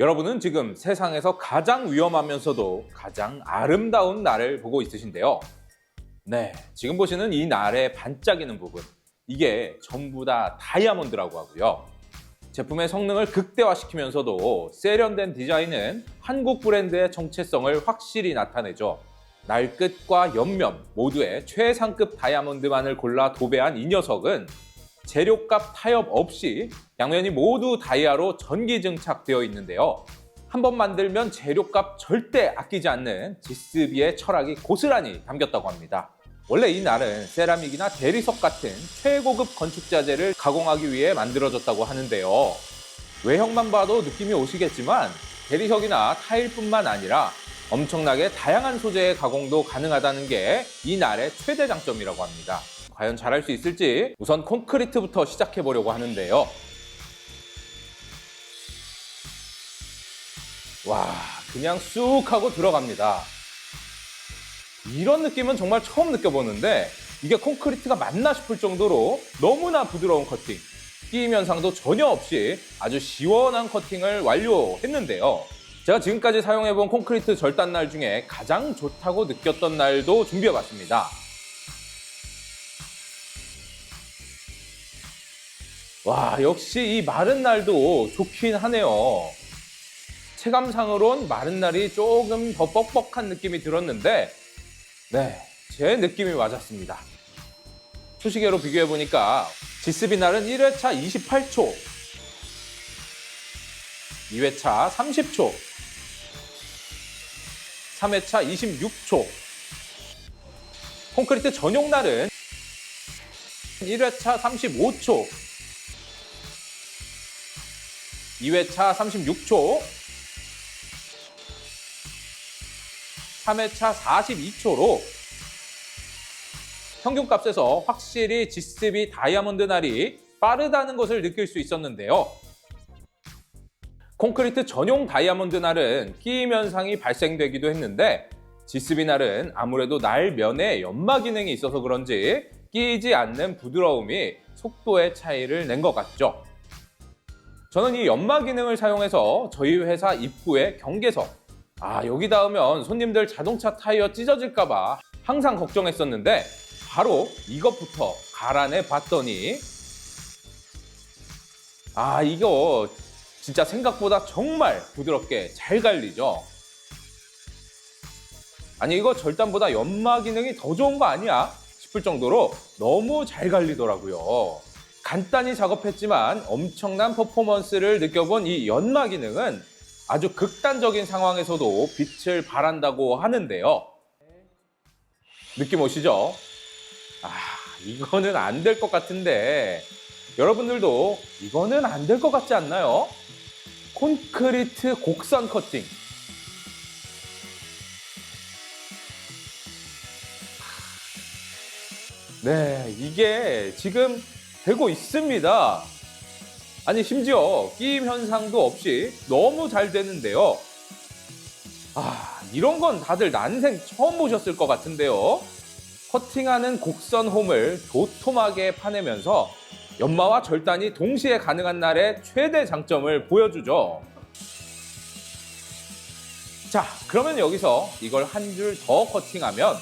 여러분은 지금 세상에서 가장 위험하면서도 가장 아름다운 날을 보고 있으신데요. 네, 지금 보시는 이 날의 반짝이는 부분. 이게 전부 다 다이아몬드라고 하고요. 제품의 성능을 극대화시키면서도 세련된 디자인은 한국 브랜드의 정체성을 확실히 나타내죠. 날끝과 옆면 모두에 최상급 다이아몬드만을 골라 도배한 이 녀석은 재료값 타협 없이 양면이 모두 다이아로 전기 증착되어 있는데요. 한 번 만들면 재료값 절대 아끼지 않는 지스비의 철학이 고스란히 담겼다고 합니다. 원래 이 날은 세라믹이나 대리석 같은 최고급 건축 자재를 가공하기 위해 만들어졌다고 하는데요. 외형만 봐도 느낌이 오시겠지만 대리석이나 타일뿐만 아니라 엄청나게 다양한 소재의 가공도 가능하다는 게 이 날의 최대 장점이라고 합니다. 과연 잘할 수 있을지 우선 콘크리트부터 시작해 보려고 하는데요. 와, 그냥 쑥 하고 들어갑니다. 이런 느낌은 정말 처음 느껴보는데 이게 콘크리트가 맞나 싶을 정도로 너무나 부드러운 커팅. 끼임 현상도 전혀 없이 아주 시원한 커팅을 완료했는데요. 제가 지금까지 사용해본 콘크리트 절단 날 중에 가장 좋다고 느꼈던 날도 준비해봤습니다. 와, 역시 이 마른 날도 좋긴 하네요. 체감상으론 마른 날이 조금 더 뻑뻑한 느낌이 들었는데, 네, 제 느낌이 맞았습니다. 수시계로 비교해보니까 지스비 날은 1회차 28초, 2회차 30초, 3회차 26초, 콘크리트 전용 날은 1회차 35초, 2회차 36초, 3회차 42초로 평균값에서 확실히 지스비 다이아몬드 날이 빠르다는 것을 느낄 수 있었는데요. 콘크리트 전용 다이아몬드 날은 끼임 현상이 발생되기도 했는데 지스비 날은 아무래도 날 면에 연마 기능이 있어서 그런지 끼이지 않는 부드러움이 속도의 차이를 낸 것 같죠. 저는 이 연마 기능을 사용해서 저희 회사 입구에 경계석. 아 여기 닿으면 손님들 자동차 타이어 찢어질까봐 항상 걱정했었는데 바로 이것부터 갈아내 봤더니 아 이거 진짜 생각보다 정말 부드럽게 잘 갈리죠? 아니 이거 절단보다 연마 기능이 더 좋은 거 아니야? 싶을 정도로 너무 잘 갈리더라고요 간단히 작업했지만 엄청난 퍼포먼스를 느껴본 이 연마 기능은 아주 극단적인 상황에서도 빛을 발한다고 하는데요. 느낌 오시죠? 아, 이거는 안 될 것 같은데 여러분들도 이거는 안 될 것 같지 않나요? 콘크리트 곡선 커팅. 네, 이게 지금 되고 있습니다. 아니 심지어 끼임 현상도 없이 너무 잘 되는데요. 아 이런 건 다들 난생 처음 보셨을 것 같은데요. 커팅하는 곡선 홈을 도톰하게 파내면서 연마와 절단이 동시에 가능한 날의 최대 장점을 보여주죠. 자 그러면 여기서 이걸 한 줄 더 커팅하면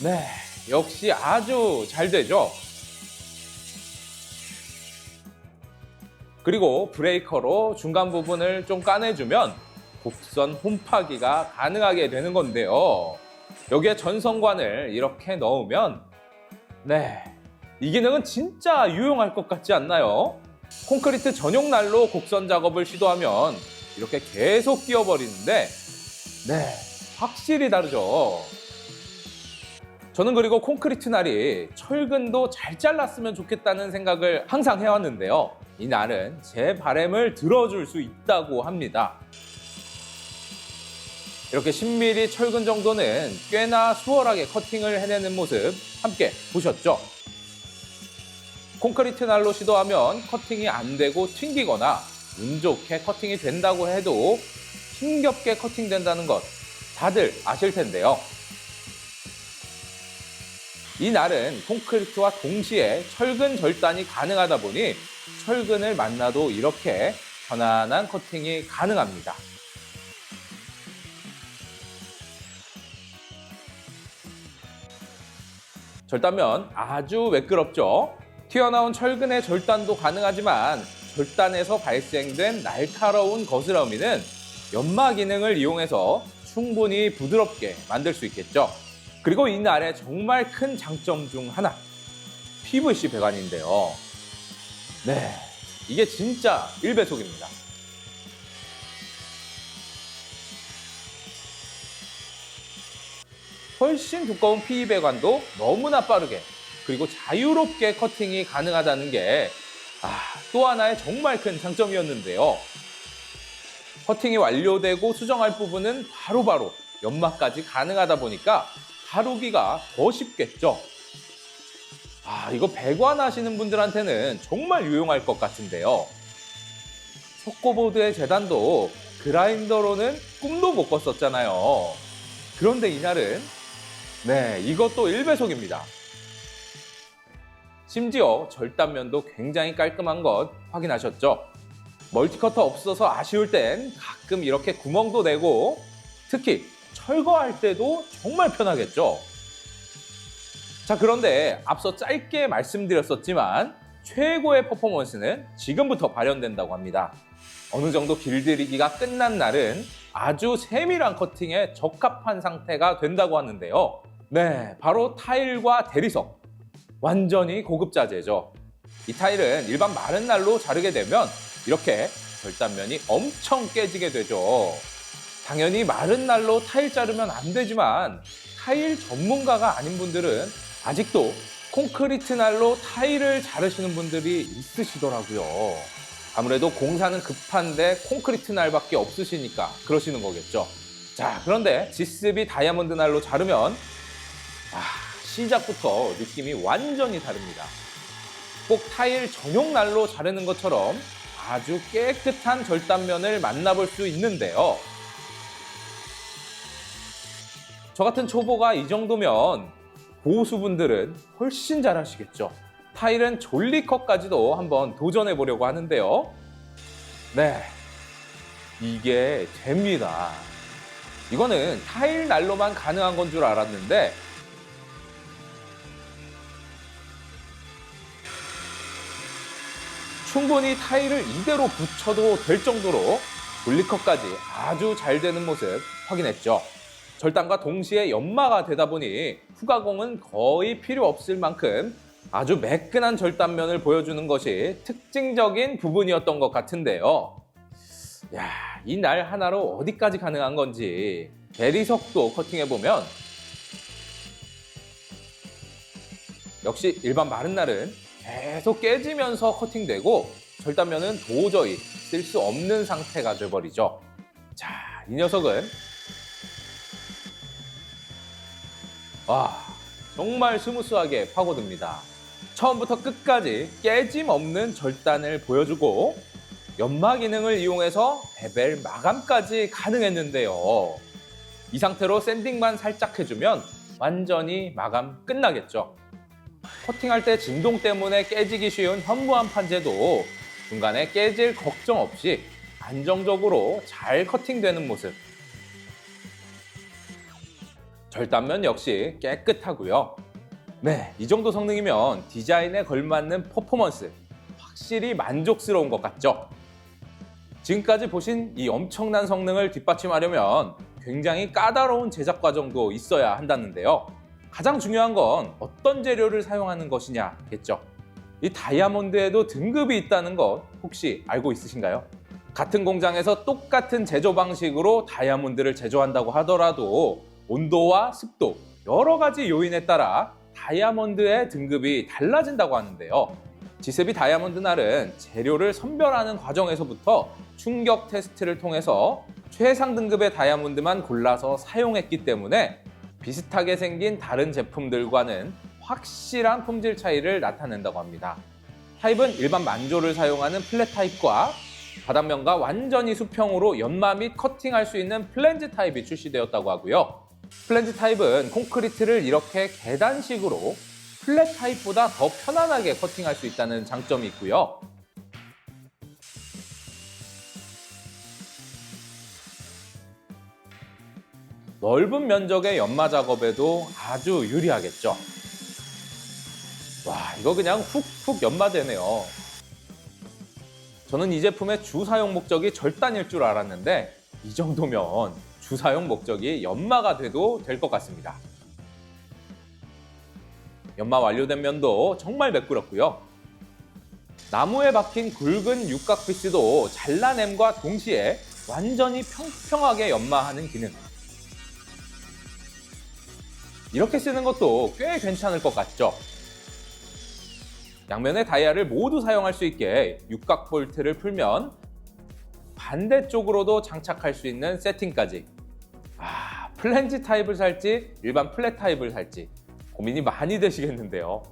네 역시 아주 잘 되죠. 그리고 브레이커로 중간 부분을 좀 까내주면 곡선 홈파기가 가능하게 되는 건데요. 여기에 전성관을 이렇게 넣으면 네, 이 기능은 진짜 유용할 것 같지 않나요? 콘크리트 전용 날로 곡선 작업을 시도하면 이렇게 계속 끼워버리는데 네, 확실히 다르죠. 저는 그리고 콘크리트 날이 철근도 잘 잘랐으면 좋겠다는 생각을 항상 해왔는데요. 이 날은 제 바램을 들어줄 수 있다고 합니다. 이렇게 10mm 철근 정도는 꽤나 수월하게 커팅을 해내는 모습 함께 보셨죠? 콘크리트 날로 시도하면 커팅이 안 되고 튕기거나 운 좋게 커팅이 된다고 해도 힘겹게 커팅된다는 것 다들 아실 텐데요. 이 날은 콘크리트와 동시에 철근 절단이 가능하다 보니 철근을 만나도 이렇게 편안한 커팅이 가능합니다. 절단면 아주 매끄럽죠? 튀어나온 철근의 절단도 가능하지만 절단에서 발생된 날카로운 거스러미는 연마 기능을 이용해서 충분히 부드럽게 만들 수 있겠죠. 그리고 이 날의 정말 큰 장점 중 하나, PVC 배관인데요. 네, 이게 진짜 1배속입니다. 훨씬 두꺼운 PE 배관도 너무나 빠르게 그리고 자유롭게 커팅이 가능하다는 게 아, 또 하나의 정말 큰 장점이었는데요. 커팅이 완료되고 수정할 부분은 바로바로 연마까지 가능하다 보니까 다루기가 더 쉽겠죠. 아, 이거 배관 하시는 분들한테는 정말 유용할 것 같은데요. 속고보드의 재단도 그라인더로는 꿈도 못 꿨었잖아요. 그런데 이날은 네, 이것도 1배속입니다. 심지어 절단면도 굉장히 깔끔한 것 확인하셨죠? 멀티커터 없어서 아쉬울 땐 가끔 이렇게 구멍도 내고 특히 철거할 때도 정말 편하겠죠? 자, 그런데 앞서 짧게 말씀드렸었지만 최고의 퍼포먼스는 지금부터 발현된다고 합니다. 어느 정도 길들이기가 끝난 날은 아주 세밀한 커팅에 적합한 상태가 된다고 하는데요. 네, 바로 타일과 대리석. 완전히 고급 자재죠. 이 타일은 일반 마른 날로 자르게 되면 이렇게 절단면이 엄청 깨지게 되죠. 당연히 마른 날로 타일 자르면 안 되지만 타일 전문가가 아닌 분들은 아직도 콘크리트 날로 타일을 자르시는 분들이 있으시더라고요. 아무래도 공사는 급한데 콘크리트 날밖에 없으시니까 그러시는 거겠죠. 자, 그런데 지스비 다이아몬드 날로 자르면 아, 시작부터 느낌이 완전히 다릅니다. 꼭 타일 전용 날로 자르는 것처럼 아주 깨끗한 절단면을 만나볼 수 있는데요. 저 같은 초보가 이 정도면 고수분들은 훨씬 잘하시겠죠. 타일은 졸리컷까지도 한번 도전해 보려고 하는데요. 네. 이게 됩니다. 이거는 타일 날로만 가능한 건 줄 알았는데 충분히 타일을 이대로 붙여도 될 정도로 졸리컷까지 아주 잘 되는 모습 확인했죠. 절단과 동시에 연마가 되다 보니 후가공은 거의 필요 없을 만큼 아주 매끈한 절단면을 보여주는 것이 특징적인 부분이었던 것 같은데요. 야, 이 날 하나로 어디까지 가능한 건지 대리석도 커팅해 보면 역시 일반 마른 날은 계속 깨지면서 커팅되고 절단면은 도저히 쓸 수 없는 상태가 돼버리죠. 자, 이 녀석은 와, 정말 스무스하게 파고듭니다. 처음부터 끝까지 깨짐 없는 절단을 보여주고 연마 기능을 이용해서 베벨 마감까지 가능했는데요. 이 상태로 샌딩만 살짝 해주면 완전히 마감 끝나겠죠. 커팅할 때 진동 때문에 깨지기 쉬운 현무암 판재도 중간에 깨질 걱정 없이 안정적으로 잘 커팅되는 모습. 절단면 역시 깨끗하고요. 네, 이 정도 성능이면 디자인에 걸맞는 퍼포먼스 확실히 만족스러운 것 같죠? 지금까지 보신 이 엄청난 성능을 뒷받침하려면 굉장히 까다로운 제작 과정도 있어야 한다는데요. 가장 중요한 건 어떤 재료를 사용하는 것이냐겠죠. 이 다이아몬드에도 등급이 있다는 것 혹시 알고 있으신가요? 같은 공장에서 똑같은 제조 방식으로 다이아몬드를 제조한다고 하더라도 온도와 습도 여러 가지 요인에 따라 다이아몬드의 등급이 달라진다고 하는데요. 지습이 다이아몬드 날은 재료를 선별하는 과정에서부터 충격 테스트를 통해서 최상 등급의 다이아몬드만 골라서 사용했기 때문에 비슷하게 생긴 다른 제품들과는 확실한 품질 차이를 나타낸다고 합니다. 타입은 일반 만조를 사용하는 플랫 타입과 바닥면과 완전히 수평으로 연마 및 커팅할 수 있는 플랜지 타입이 출시되었다고 하고요. 플랜지 타입은 콘크리트를 이렇게 계단식으로 플랫 타입보다 더 편안하게 커팅할 수 있다는 장점이 있고요. 넓은 면적의 연마 작업에도 아주 유리하겠죠. 와, 이거 그냥 훅훅 연마되네요. 저는 이 제품의 주 사용 목적이 절단일 줄 알았는데 이 정도면 주 사용 목적이 연마가 돼도 될 것 같습니다. 연마 완료된 면도 정말 매끄럽고요. 나무에 박힌 굵은 육각 피스도 잘라냄과 동시에 완전히 평평하게 연마하는 기능. 이렇게 쓰는 것도 꽤 괜찮을 것 같죠? 양면의 다이아를 모두 사용할 수 있게 육각 볼트를 풀면 반대쪽으로도 장착할 수 있는 세팅까지. 아, 플랜지 타입을 살지 일반 플랫 타입을 살지 고민이 많이 되시겠는데요.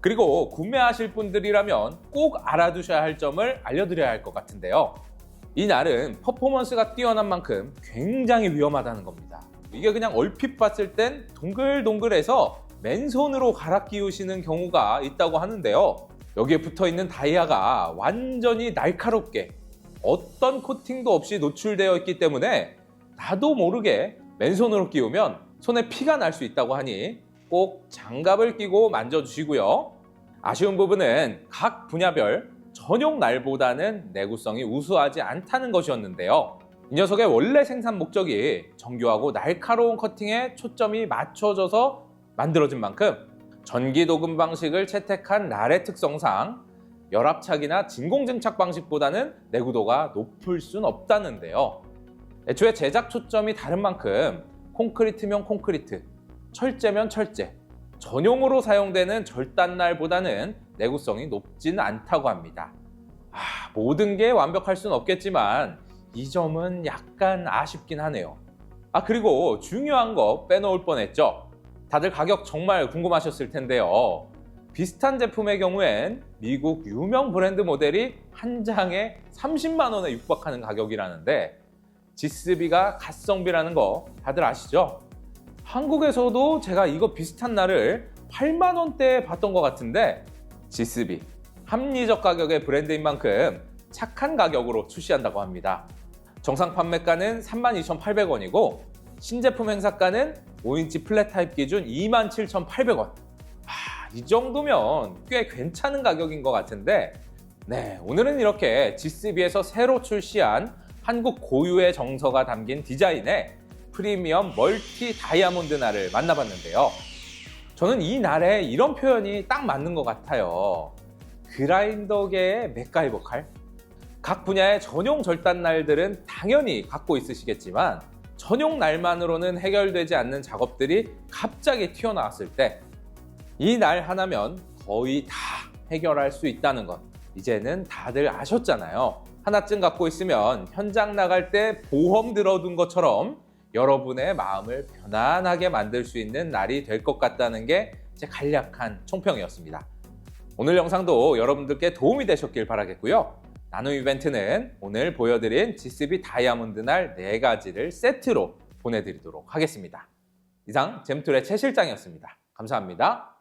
그리고 구매하실 분들이라면 꼭 알아두셔야 할 점을 알려드려야 할 것 같은데요. 이 날은 퍼포먼스가 뛰어난 만큼 굉장히 위험하다는 겁니다. 이게 그냥 얼핏 봤을 땐 동글동글해서 맨손으로 갈아 끼우시는 경우가 있다고 하는데요. 여기에 붙어 있는 다이아가 완전히 날카롭게 어떤 코팅도 없이 노출되어 있기 때문에 나도 모르게 맨손으로 끼우면 손에 피가 날 수 있다고 하니 꼭 장갑을 끼고 만져주시고요. 아쉬운 부분은 각 분야별 전용 날보다는 내구성이 우수하지 않다는 것이었는데요. 이 녀석의 원래 생산 목적이 정교하고 날카로운 커팅에 초점이 맞춰져서 만들어진 만큼 전기 도금 방식을 채택한 날의 특성상 열압착이나 진공 증착 방식보다는 내구도가 높을 순 없다는데요. 애초에 제작 초점이 다른 만큼 콘크리트면 콘크리트, 철제면 철제, 전용으로 사용되는 절단날보다는 내구성이 높지는 않다고 합니다. 아, 모든 게 완벽할 수는 없겠지만 이 점은 약간 아쉽긴 하네요. 아 그리고 중요한 거 빼놓을 뻔했죠. 다들 가격 정말 궁금하셨을 텐데요. 비슷한 제품의 경우엔 미국 유명 브랜드 모델이 한 장에 30만 원에 육박하는 가격이라는데 지스비가 가성비라는 거 다들 아시죠? 한국에서도 제가 이거 비슷한 날을 8만 원대에 봤던 것 같은데 지스비 합리적 가격의 브랜드인 만큼 착한 가격으로 출시한다고 합니다. 정상 판매가는 32,800원이고 신제품 행사가는 5인치 플랫 타입 기준 27,800원. 아, 이 정도면 꽤 괜찮은 가격인 것 같은데 네, 오늘은 이렇게 지스비에서 새로 출시한 한국 고유의 정서가 담긴 디자인의 프리미엄 멀티 다이아몬드 날을 만나봤는데요. 저는 이 날에 이런 표현이 딱 맞는 것 같아요. 그라인더계의 맥가이버 칼? 각 분야의 전용 절단 날들은 당연히 갖고 있으시겠지만 전용 날만으로는 해결되지 않는 작업들이 갑자기 튀어나왔을 때 이 날 하나면 거의 다 해결할 수 있다는 것 이제는 다들 아셨잖아요. 하나쯤 갖고 있으면 현장 나갈 때 보험 들어둔 것처럼 여러분의 마음을 편안하게 만들 수 있는 날이 될 것 같다는 게 제 간략한 총평이었습니다. 오늘 영상도 여러분들께 도움이 되셨길 바라겠고요. 나눔 이벤트는 오늘 보여드린 지스비 다이아몬드 날 4가지를 세트로 보내드리도록 하겠습니다. 이상 잼툴의 최 실장이었습니다. 감사합니다.